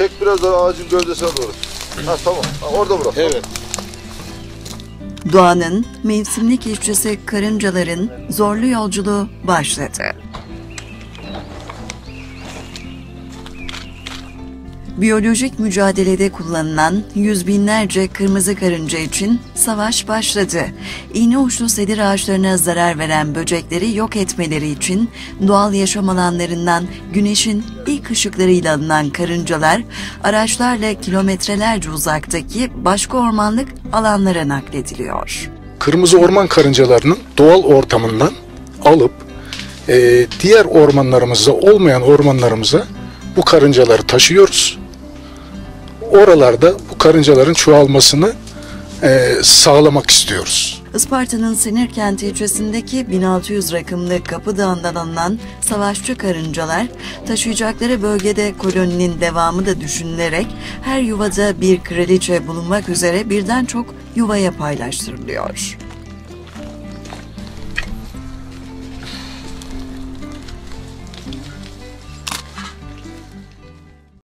Çek biraz daha ağacın gövdesine doğru. Ha tamam. Ha, orada bırak. Evet. Doğanın mevsimlik işçisi karıncaların zorlu yolculuğu başladı. Biyolojik mücadelede kullanılan yüz binlerce kırmızı karınca için savaş başladı. İğne uçlu sedir ağaçlarına zarar veren böcekleri yok etmeleri için doğal yaşam alanlarından güneşin ilk ışıklarıyla alınan karıncalar araçlarla kilometrelerce uzaktaki başka ormanlık alanlara naklediliyor. Kırmızı orman karıncalarının doğal ortamından alıp e, diğer ormanlarımızda olmayan ormanlarımıza bu karıncaları taşıyoruz. Oralarda bu karıncaların çoğalmasını e, sağlamak istiyoruz. Isparta'nın Sinirkent ilçesindeki 1600 rakımlı Kapı Dağı'ndan alınan savaşçı karıncalar taşıyacakları bölgede koloninin devamı da düşünülerek her yuvada bir kraliçe bulunmak üzere birden çok yuvaya paylaştırılıyor.